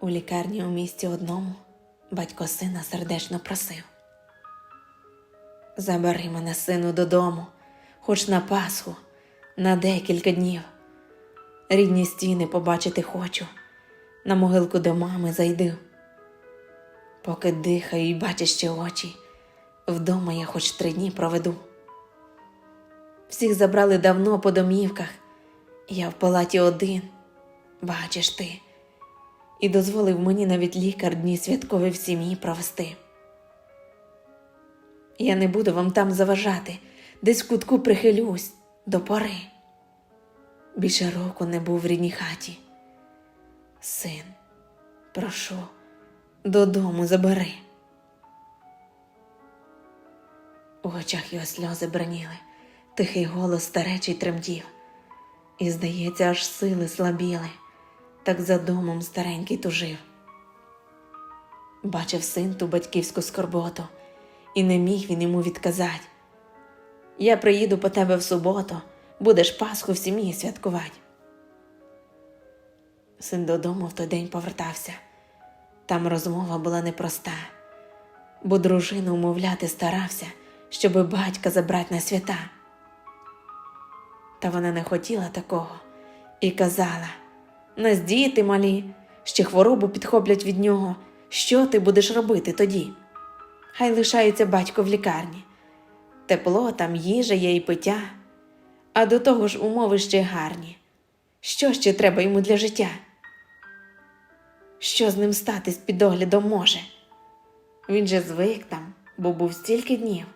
У лікарні у місті одному батько сина сердечно просив. Забери мене, сину, додому, хоч на Пасху, на декілька днів. Рідні стіни побачити хочу, на могилку до мами зайди. Поки дихаю і бачиш ще очі, вдома я хоч три дні проведу. Всіх забрали давно по домівках, я в палаті один, бачиш ти, і дозволив мені навіть лікар дні святкові в сім'ї провести. Я не буду вам там заважати, десь в кутку прихилюсь до пори. Більше року не був в рідній хаті. Син, прошу, додому забери. У очах його сльози браніли, тихий голос старечий тремтів, і, здається, аж сили слабіли, так за домом старенький тужив. Бачив син ту батьківську скорботу, і не міг він йому відказати. Я приїду по тебе в суботу, будеш Пасху в сім'ї святкувати. Син додому в той день повертався. Там розмова була непроста, бо дружину умовляти старався, щоби батька забрати на свята. Та вона не хотіла такого і казала: нас діти малі, ще хворобу підхоплять від нього. Що ти будеш робити тоді? Хай лишається батько в лікарні. Тепло, там їжа є і пиття, а до того ж умови ще гарні. Що ще треба йому для життя? Що з ним статись під оглядом може? Він же звик там, бо був стільки днів.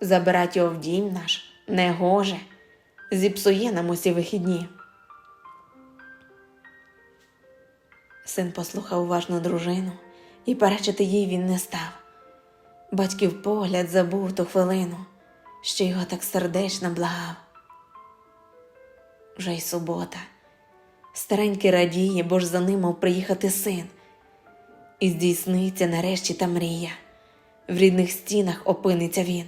Забирать його в дім наш не гоже, зіпсує нам усі вихідні. Син послухав уважно дружину, і перечити їй він не став. Батьків погляд забув ту хвилину, що його так сердечно благав. Вже й субота. Старенький радіє, бо ж за ним мав приїхати син. І здійсниться нарешті та мрія. В рідних стінах опиниться він.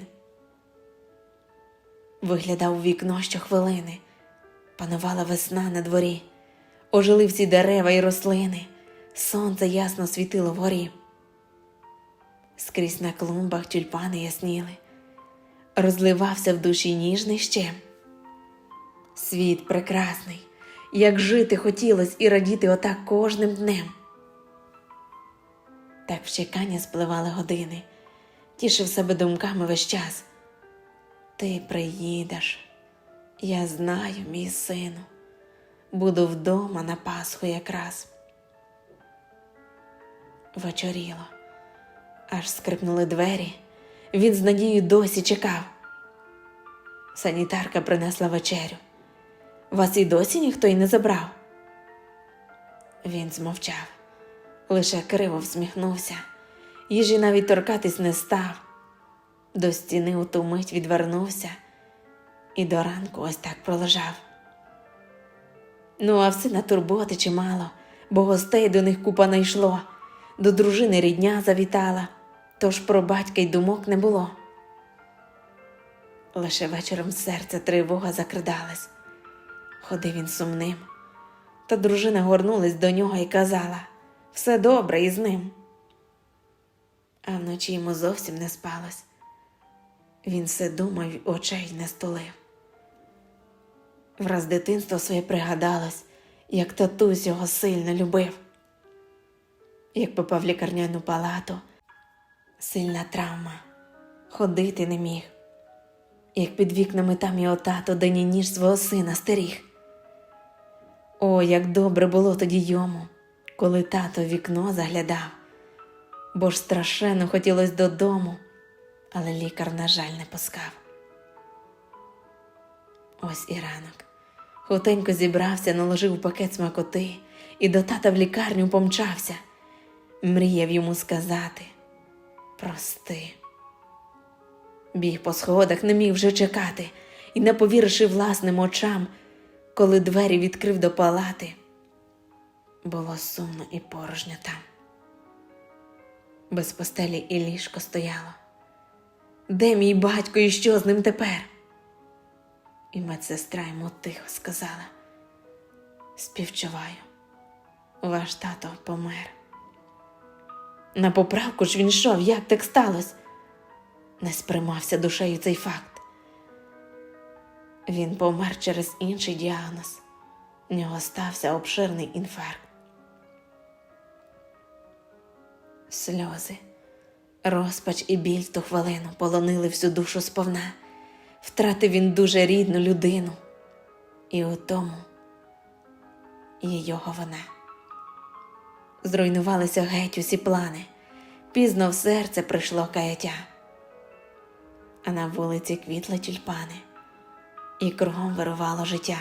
Виглядав у вікно щохвилини, панувала весна на дворі, ожили всі дерева і рослини, сонце ясно світило вгорі. Скрізь на клумбах тюльпани ясніли, розливався в душі ніжний щем. Світ прекрасний, як жити хотілось і радіти отак кожним днем. Так в чекання спливали години, тішив себе думками весь час. Ти приїдеш, я знаю, мій сину, буду вдома на Пасху якраз. Вечоріло, аж скрипнули двері, він з надією досі чекав. Санітарка принесла вечерю. Вас і досі ніхто й не забрав. Він змовчав, лише криво всміхнувся, їжі навіть торкатись не став. До стіни у ту мить відвернувся і до ранку ось так пролежав. Ну, а в сина турботи чимало, бо гостей до них купа найшло, до дружини рідня завітала, тож про батька й думок не було. Лише вечором серце тривога закрадалась. Ходив він сумним, та дружина горнулась до нього і казала все добре із ним. А вночі йому зовсім не спалось. Він все думав, і очей не стулив. Враз дитинство своє пригадалось, як татусь його сильно любив. Як попав в лікарняну палату, сильна травма, ходити не міг, як під вікнами там його тато день і ніж свого сина стеріг. О, як добре було тоді йому, коли тато в вікно заглядав, бо ж страшенно хотілося додому але лікар, на жаль, не пускав. Ось і ранок. Хутенько зібрався, наложив пакет смакоти і до тата в лікарню помчався. Мріяв йому сказати прости. Біг по сходах, не міг вже чекати і, не повіривши власним очам, коли двері відкрив до палати, було сумно і порожньо там. Без постелі і ліжко стояло. Де мій батько і що з ним тепер? І медсестра йому тихо сказала: Співчуваю, Ваш тато помер. На поправку ж він йшов, як так сталося? Не сприймався душею цей факт. Він помер через інший діагноз. В нього стався обширний інфаркт. Сльози, розпач і біль ту хвилину полонили всю душу сповна. Втратив він дуже рідну людину, і у тому є його вина. Зруйнувалися геть усі плани, пізно в серце прийшло каяття, а на вулиці квітли тюльпани, і кругом вирувало життя.